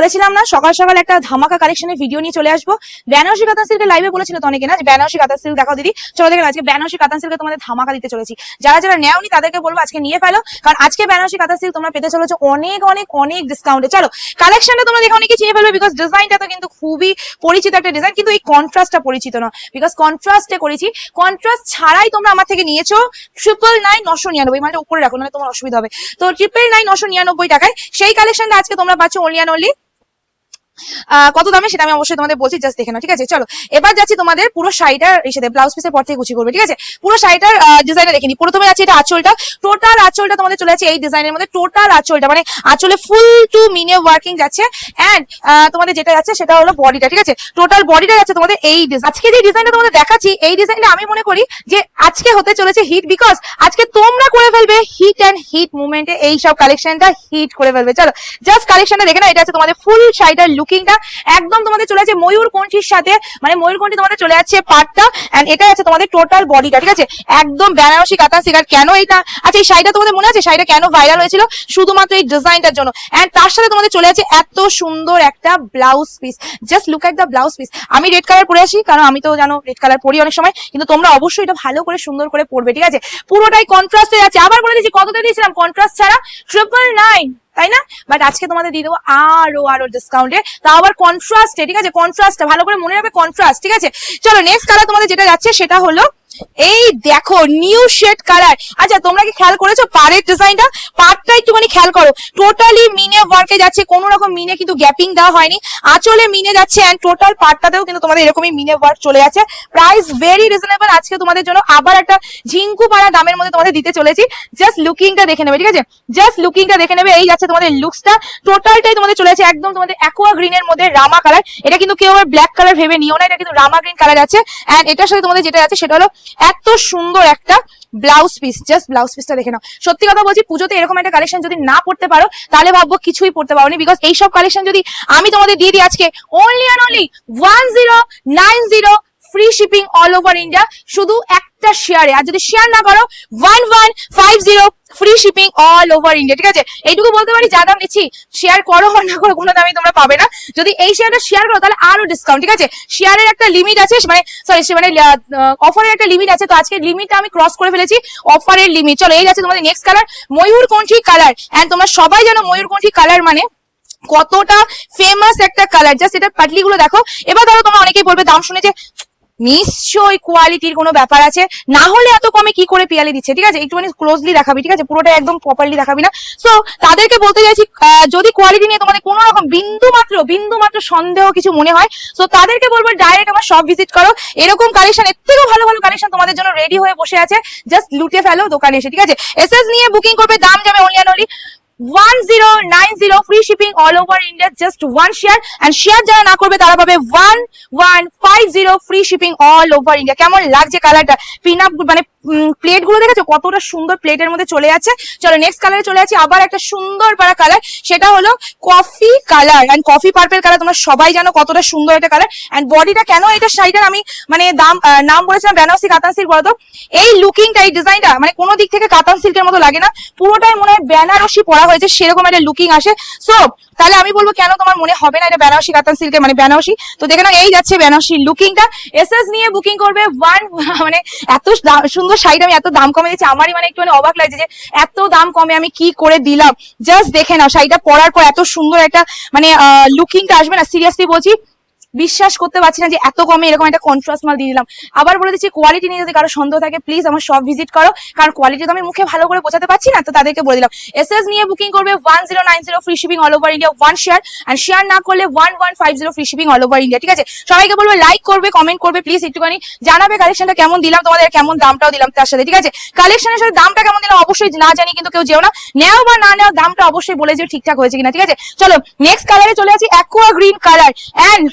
বলেছিলাম না, সকাল সকাল একটা ধামাকা কালেকশনের ভিডিও নিয়ে চলে আসব। বেনারসি কাতান সিল্কের লাইভে বলেছিল তো অনেকে না যে, বেনারসি কাতান সিল্ক দেখাও দিদি। চলো দেখেন আজকে বেনারসি কাতান সিল্কে তোমাদের ধামাকা দিতে চলেছি। যারা যারা নেওনি তাদেরকে বলব আজকে নিয়ে ফেলো, কারণ আজকে বেনারসি কাতান সিল্ক তোমরা পেতে চলেছো অনেক অনেক অনেক ডিসকাউন্টে চলো কালেকশনটা তোমরা দেখে অনেকে চিনে ফেলবে বিকজ ডিজাইনটা তো কিন্তু খুবই পরিচিত একটা ডিজাইন কিন্তু এই কন্ট্রাস্টটা পরিচিত না বিকজ কন্ট্রাস্টে করেছি কন্ট্রাস্ট ছাড়াই তোমরা আমার থেকে নিয়েছো ট্রিপল নাইন নশো নিরানব্বই মানে উপরে রাখো মানে তোমার অসুবিধা হবে। তো ট্রিপল নাইন নশো নিরানব্বই টাকায় সেই কালেকশনটা আজকে তোমরা পাচ্ছ অনলি অ্যান্ড অনলি কত দামে সেটা আমি অবশ্যই তোমাদের বলছি জাস্ট দেখে নাও, ঠিক আছে? চলো, এবার যাচ্ছি তোমাদের পুরো শাড়িটার সাথে ব্লাউজ পিসের পর থেকে গুছি করবে ঠিক আছে? পুরো শাড়িটার ডিজাইনটা দেখে নি প্রথমে যাচ্ছে এটা আঁচলটা টোটাল আঁচলটা তোমাদের চলে যাচ্ছে এই ডিজাইনের মধ্যে টোটাল আঁচলটা মানে আঁচলে ফুল টু মিনে ওয়ার্কিং যাচ্ছে অ্যান্ড তোমাদের যেটা যাচ্ছে সেটা হলো বডিটা ঠিক আছে? টোটাল বডিটা যাচ্ছে তোমাদের এই আজকে যে ডিজাইনটা তোমাদের দেখাচ্ছি, এই ডিজাইনটা আমি মনে করি যে আজকে হতে চলেছে হিট বিকজ আজকে তোমরা করে ফেলবে হিট অ্যান্ড হিট মুভমেন্টে এই সব কালেকশনটা হিট করে ফেলবে, চলো জাস্ট কালেকশনটা দেখে না এটা আছে তোমাদের ফুল শাড়িটার লুকিংটা একদম তোমাদের চলে যাচ্ছে ময়ূর কণ্ঠির সাথে। মানে ময়ূর কণ্ঠি তোমাদের চলে যাচ্ছে পাটটা এন্ড এটা আছে তোমাদের টোটাল বডিটা ঠিক আছে? একদম বেনারসি কাতান সিগার কেন এটা আচ্ছা এই শাড়িটা তোমাদের মনে আছে? শাড়িটা কেন ভাইরাল হয়েছিল? শুধুমাত্র এই ডিজাইনটার জন্য। এন্ড তার সাথে তোমাদের চলে যাচ্ছে এত সুন্দর একটা blouse piece just look at the blouse piece আমি রেড কালার পরে আসি, কারণ আমি তো জানো রেড কালার পরি অনেক সময়। কিন্তু তোমরা অবশ্যই এটা ভালো করে, সুন্দর করে পরবে, ঠিক আছে? পুরোটাই কন্ট্রাস্ট হয়ে যাচ্ছে। আবার বলে দিচ্ছি, কতটা দিয়েছিলাম? কন্ট্রাস্ট ছাড়া ট্রিপল নাইন তাই না? বাট আজকে তোমাদের দিয়ে দেবো আরও আরও ডিসকাউন্টে তা আবার কন্ট্রাস্টে ঠিক আছে? কন্ট্রাস্টটা ভালো করে মনে রাখবে কন্ট্রাস্ট ঠিক আছে? চলো নেক্সট কালার তোমাদের যেটা যাচ্ছে সেটা হলো এই দেখো নিউ শেড কালার আচ্ছা তোমরা কি খেয়াল করেছ পাড়ের ডিজাইনটা পাড়টা একটুখানি খেয়াল করো। টোটালি মিনে ওয়ার্কে যাচ্ছে, কোনো রকম মিনে কিন্তু গ্যাপিং দেওয়া হয়নি। আঁচলে মিনে যাচ্ছে অ্যান্ড টোটাল পাড়টাতেও কিন্তু তোমাদের এরকমই মিনে ওয়ার্ক চলে যাচ্ছে। প্রাইস ভেরি রিজনেবল আজকে তোমাদের জন্য। আবার একটা ঝিঙ্কু পাড়া দামের মধ্যে তোমাদের দিতে চলেছি। জাস্ট লুকিংটা দেখে নেবে, ঠিক আছে? জাস্ট লুকিংটা দেখে নেবে, এই যাচ্ছে তোমাদের লুকসটা টোটালটাই তোমাদের চলে যাচ্ছে, একদম তোমাদের অ্যাকোয়া গ্রিনের মধ্যে রামা কালার এটা কিন্তু কেউ ব্ল্যাক কালার ভেবে নিও না, এটা কিন্তু রামা গ্রিন কালার আছে। এন্ড এটার সাথে তোমাদের যেটা আছে সেটা হলো এত সুন্দর একটা ব্লাউজ পিস জাস্ট ব্লাউজ পিসটা দেখে নাও। সত্যি কথা বলছি, পুজোতে এরকম একটা কালেকশন যদি না পড়তে পারো, তাহলে ভাববো কিছুই পড়তে পারোনি বিকজ এইসব কালেকশন যদি আমি তোমাদের দিয়ে দিই আজকে only and only one zero nine zero free shipping all over India শুধু একটা শেয়ারে আর যদি শেয়ার না করো one one five zero free shipping all over India ঠিক আছে? এইটুকু বলতে পারি, যা দাম নিচ্ছি শেয়ার করো বা না করো, কোনো দামই তোমরা পাবে না। যদি এই শেয়ারটা শেয়ার করো, তাহলে আরও ডিসকাউন্ট ঠিক আছে? শেয়ারের একটা লিমিট আছে মানে সরি মানে অফারের একটা লিমিট আছে। তো আজকে লিমিটটা আমি ক্রস করে ফেলেছি অফারের লিমিট চলো, এই যাচ্ছে তোমাদের নেক্সট কালার ময়ূরকণ্ঠী কালার অ্যান্ড তোমরা সবাই জানো ময়ূরকণ্ঠী কালার মানে কতটা ফেমাস একটা কালার জাস্ট এটা পাটলিগুলো দেখো। এবার ধরো, তোমরা অনেকেই বলবে, দাম শুনে যে নিশ্চয়ই কোয়ালিটির কোনো ব্যাপার আছে। না হলে এত কমে কি করে পিয়ালি দিচ্ছে? ঠিক আছে? একটুখানি ক্লোজলি দেখাবি, ঠিক আছে? পুরোটা একদম প্রপারলি দেখাবি না? সো তাদেরকে বলতে চাইছি যদি কোয়ালিটি নিয়ে তোমাদের কোনো রকম বিন্দু মাত্র বিন্দু মাত্র সন্দেহ কিছু মনে হয় সো তাদেরকে বলব ডাইরেক্ট আমার শপ ভিজিট করো। এরকম কালেকশন এর থেকেও ভালো ভালো কালেকশন তোমাদের জন্য রেডি হয়ে বসে আছে। জাস্ট লুটে ফেলো দোকানে এসে, ঠিক আছে? এসএস নিয়ে বুকিং করবে, দাম যাবে only and only one zero nine zero free shipping all over India just one share and share যারা না করবে, তারা পাবে one one five zero free shipping all over India কেমন লাগছে কালারটা পিন আপ মানে প্লেটগুলো দেখেছ? কতটা সুন্দর প্লেটের মধ্যে চলে যাচ্ছে। চলো নেক্সট কালারে চলে যাচ্ছে। আবার একটা সুন্দর পাড়া কালার সেটা হলো coffee colour and coffee purple colour তোমরা সবাই জানো কতটা সুন্দর একটা কালার অ্যান্ড বডিটা কেন এটা শাড়িটার আমি মানে দাম নাম বলেছিলাম, বেনারসি কাতান সিল্ক বলতো এই লুকিংটা এই ডিজাইনটা মানে কোনো দিক থেকে কাতান সিল্কের মতো লাগে না। পুরোটাই মনে হয় বেনারসি পরা হয়েছে, সেরকম একটা লুকিং আসে। সো তাহলে আমি বলব কেন তোমার মনে হবে না এটা বেনারসি, কাতান সিল্কের মানে বেনারসি? তো দেখে নাও, এই যাচ্ছে বেনারসি লুকিংটা এস এস নিয়ে বুকিং করবে ওয়ান মানে এত সুন্দর শাড়িটা আমি এত দাম কমে দিচ্ছি আমারই মানে একটু মানে অবাক লাগছে যে এত দাম কমে আমি কি করে দিলাম? জাস্ট দেখে নাও, শাড়িটা পরার পর এত সুন্দর একটা মানে লুকিংটা আসবে না। সিরিয়াসলি বলছি বিশ্বাস করতে পারছি না যে এত কমে এরকম একটা কন্ট্রাস্ট মাল দিয়ে দিলাম। আবার বলে দিচ্ছি কোয়ালিটি নিয়ে যদি কারও সন্দেহ থাকে প্লিজ আমার সব ভিজিট করো। কারণ কোয়ালিটি তো আমি মুখে ভালো করে বোঝাতে পারছি না, তো তাদেরকে বলে দিলাম। এসএস নিয়ে বুকিং করবে one zero nine zero free shipping all over India one share and share না করলে one one five zero free shipping all over India ঠিক আছে? সবাইকে বলবে লাইক করবে কমেন্ট করবে প্লিজ একটুখানি জানাবে কালেকশনটা কেমন দিলাম, তোমাদের কেমন দামটাও দিলাম তার সাথে, ঠিক আছে? কালেকশনের সাথে দামটা কেমন দিলাম, অবশ্যই না জানি, কিন্তু কেউ যেও না। নেও বা না নেও, দামটা অবশ্যই বলে যে ঠিকঠাক হয়েছে কিনা, ঠিক আছে? চলো নেক্সট কালারে চলে আছি অ্যাকোয়া গ্রিন কালার অ্যান্ড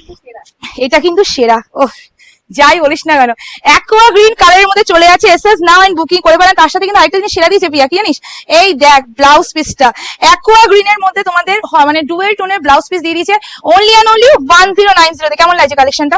এটা কিন্তু সেরা। ও যাই বলিস না কেন। অ্যাকোয়া গ্রিন কালারের মধ্যে চলে যাচ্ছে এস নাও এন্ড বুকিং করে বলেন তার সাথে কিন্তু আরেকটা জিনিস সেরা দিয়েছে প্রিয়া, কি জানিস? এই দেখ ব্লাউজ পিসটা অ্যাকোয়া গ্রিনের মধ্যে তোমাদের মানে ডুয়েল টোনের ব্লাউজ পিস দিয়ে দিয়েছে। Only and only one zero nine জিরোতে কেমন লাগছে কালেকশনটা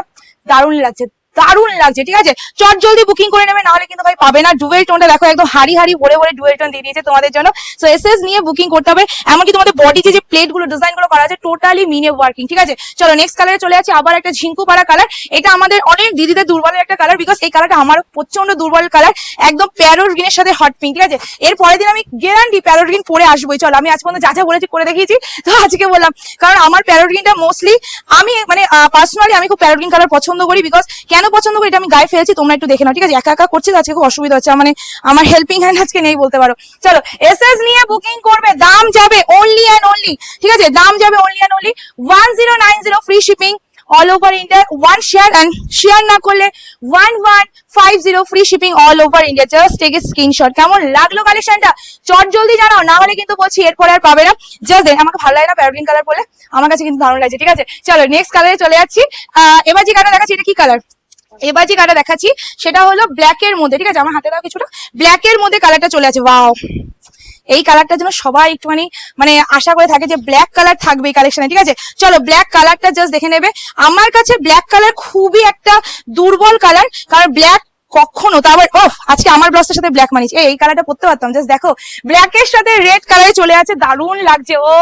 দারুণ লাগছে। দারুণ লাগছে, ঠিক আছে? চট জলদি বুকিং করে নেবে, নাহলে কিন্তু ভাই পাবে না। ডুয়েল টোনটা দেখো, একদম হাড়ি হাড়ি ভরে ভরে ডুয়েল টোন দিয়ে দিয়েছে তোমাদের জন্য। সো এসএস নিয়ে বুকিং করতে হবে। এমনকি তোমাদের বডিতে যে প্লেটগুলো ডিজাইনগুলো করা আছে টোটালি মিনে ওয়ার্কিং ঠিক আছে? চলো নেক্সট কালারে চলে যাচ্ছে, আবার একটা ঝিঙ্কু পাড়া কালার এটা আমাদের অনেক দিদিদের দুর্বলের একটা কালার বিকজ এই কালারটা আমার প্রচণ্ড দুর্বল কালার একদম প্যারোর গ্রিনের সাথে হট পিঙ্ক ঠিক আছে? এর পরের দিন আমি গ্যারান্টি প্যারোর গ্রিন পরে আসবোই। চলো, আমি আজ পর্যন্ত যা যা বলেছি করে দেখিয়েছি, তো আজকে বললাম। কারণ আমার প্যারোর গ্রিনটা মোস্টলি আমি মানে পার্সোনালি আমি খুব প্যারোট গ্রিন কালার পছন্দ করি বিকজ কেন পছন্দ করি, এটা আমি গায়ে ফেলছি, তোমরা একটু দেখে নাও, ঠিক আছে? একা একা করছি আজকে খুব অসুবিধা হচ্ছে মানে আমার হেল্পিং হ্যান্ড আজকে নেই বলতে পারো। চলো এস এস নিয়ে বুকিং করবে, দাম যাবে অনলি অ্যান্ড অনলি ঠিক আছে? দাম যাবে only and only one zero nine zero free shipping all over India one share and share না করলে one one five zero free shipping all over India just take a screenshot কেমন লাগল কালেকশনটা চট জলদি জানাও, না হলে কিন্তু বলছি এরপরে আর পাবে না। জাস্ট দেন আমাকে ভালো লাগে না প্যারোটিন কালার বলে আমার কাছে কিন্তু দারুণ লাগছে, ঠিক আছে? চলো নেক্সট কালারে চলে যাচ্ছি। এবার যে কালার দেখাচ্ছি, এটা কি কালার এবার যে কালার দেখাচ্ছি, সেটা হলো ব্ল্যাক এর মধ্যে, ঠিক আছে? আমার হাতে দাও কিছুটা ব্ল্যাক এর মধ্যে কালারটা চলে আছে ওয়াও এই কালারটার জন্য সবাই একটুখানি মানে আশা করে থাকে যে ব্ল্যাক কালার থাকবে এই কালেকশনে ঠিক আছে? চলো ব্ল্যাক কালারটা জাস্ট দেখে নেবে। আমার কাছে ব্ল্যাক কালার খুবই একটা দুর্বল কালার কারণ ব্ল্যাক কখনো, তারপর ও আজকে আমার ব্লাউজটার সাথে ব্ল্যাক মানিস এই কালারটা পরতে পারতাম জাস্ট দেখো ব্ল্যাক এর সাথে রেড কালারে চলে আছে, দারুণ লাগছে, ও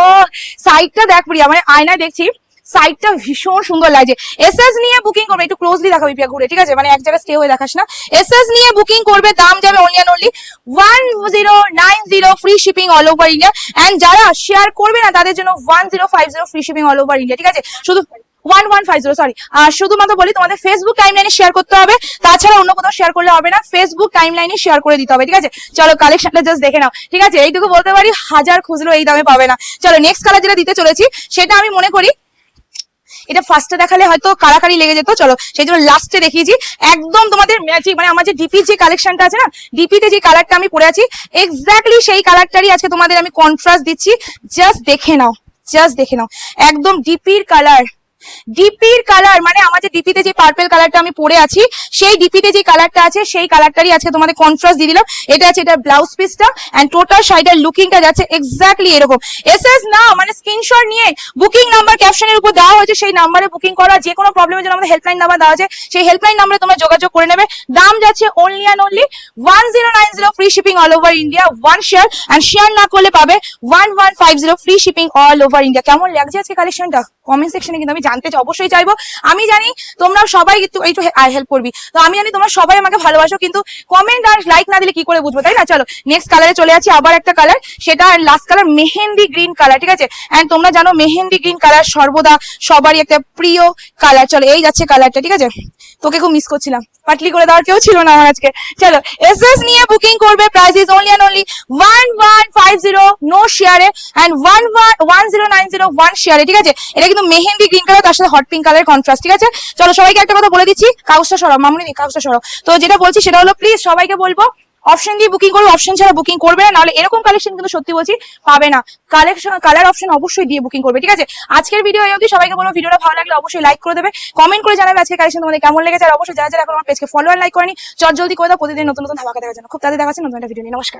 সাইডটা দেখ প্রিয়া মানে আয়নায় দেখছি সাইডটা ভীষণ সুন্দর লাগছে। এসএস নিয়ে বুকিং করবে, একটু ক্লোজলি দেখাবি পিয়া ঘুরে, ঠিক আছে? মানে এক জায়গায় স্টে হয়ে দেখাস না। এসএস নিয়ে বুকিং করবে, দাম যাবে only and only one zero nine zero free shipping all over India and যারা শেয়ার করবে না, তাদের জন্য one zero five zero free shipping all over India ঠিক আছে? শুধু one one five zero sorry আর শুধুমাত্র বলি, তোমাদের ফেসবুক টাইম লাইনে শেয়ার করতে হবে। তাছাড়া অন্য কোথাও শেয়ার করলে হবে না ফেসবুক টাইম লাইনে শেয়ার করে দিতে হবে, ঠিক আছে? চলো কালেকশনটা জাস্ট দেখে নাও, ঠিক আছে? এইটুকু বলতে পারি, হাজার খুচরো এই দামে পাবে না। চলো নেক্সট কালার যেটা দিতে চলেছি, সেটা আমি মনে করি এটা ফার্স্টে দেখালে হয়তো কারাকারি লেগে যেত, চলো সেই জন্য লাস্টে দেখিয়েছি। একদম তোমাদের ম্যাচিং মানে আমার যে ডিপি যে কালেকশনটা আছে না ডিপিতে যে কালারটা আমি পরে আছি এক্স্যাক্টলি সেই কালারটারই আজকে তোমাদের আমি কন্ট্রাস্ট দিচ্ছি। জাস্ট দেখে নাও জাস্ট দেখে নাও। একদম ডিপির কালার ডিপির কালার মানে আমার যে ডিপিতে যে পার্পেল কালারটা আমি পরে আছি, সেই ডিপিতে যে কালারটা আছে, সেই কালারটারই আজকে তোমাদের কন্ট্রাস্ট দিয়ে দিলাম। এটা আছে, এটা ব্লাউজ পিসটা অ্যান্ড টোটাল শাড়িটার লুকিংটা যাচ্ছে এক্স্যাক্টলি এরকম। এসএস না মানে স্ক্রিনশট নিয়ে বুকিং নাম্বার ক্যাপশনের উপর দেওয়া হয়েছে, সেই নাম্বারে বুকিং করা, যে কোনো প্রবলেমের জন্য আমাদের হেল্পলাইন নাম্বার দেওয়া আছে, সেই হেল্পলাইন নাম্বারে তোমরা যোগাযোগ করে নেবে। দাম যাচ্ছে only and only one zero nine zero free shipping all over India one share and share না করলে পাবে one one five zero free shipping all over India কেমন লাগছে আজকে কালেকশনটা কমেন্ট সেকশনে কিন্তু আমি জানতে অবশ্যই চাইব। আমি জানি তোমরা সবাই একটু হেল্প করবি। তো আমি জানি তোমরা সবাই আমাকে ভালোবাসো, কিন্তু কমেন্ট আর লাইক না দিলে কি করে বুঝব, তাই না? চলো নেক্সট কালারে চলে যাচ্ছি, আবার একটা কালার সেটা last colour mehndi green colour ঠিক আছে? এন্ড তোমরা জানো মেহেন্দি গ্রিন কালার সর্বদা সবারই একটা প্রিয় কালার চলো, এই যাচ্ছে কালারটা ঠিক আছে? তোকে খুব মিস করছিলাম। পাটলি করে দেওয়ার কেউ ছিল না আমার আজকে। চলো এসএস নিয়ে বুকিং করবে price is only and only one one five zero no শেয়ারে and one one one zero nine zero one শেয়ারে ঠিক আছে? এটা কিন্তু মেহেন্দি গ্রিন কালার তার সাথে হট পিঙ্ক কালার কন্ট্রাস্ট ঠিক আছে? চলো, সবাইকে একটা কথা বলে দিচ্ছি। কাগজটা সরাও মামুনি কাগজটা সরাও। তো যেটা বলছি সেটা হলো প্লিজ সবাইকে বলব অপশন দিয়ে বুকিং করবে অপশন ছাড়া বুকিং করবে না, নাহলে এরকম কালেকশন কিন্তু সত্যি বলছি পাবে না। কালেকশন কালার অপশন অবশ্যই দিয়ে বুকিং করবে, ঠিক আছে? আজকের ভিডিও এই অবধি, সবাইকে বলব ভিডিওটা ভালো লাগলে অবশ্যই লাইক করে দেবে। কমেন্ট করে জানাবে আজকে কালেকশন তোমাদের কেমন লেগেছে, আর অবশ্যই যারা যারা এখন আমার পেজকে ফলো আর লাইক করেনি, চট জলদি করে দাও, প্রতিদিন নতুন নতুন ধামাকা দেখার জন্য। খুব তাদের দেখাচ্ছে, নতুন একটা ভিডিও নিয়ে। নমস্কার।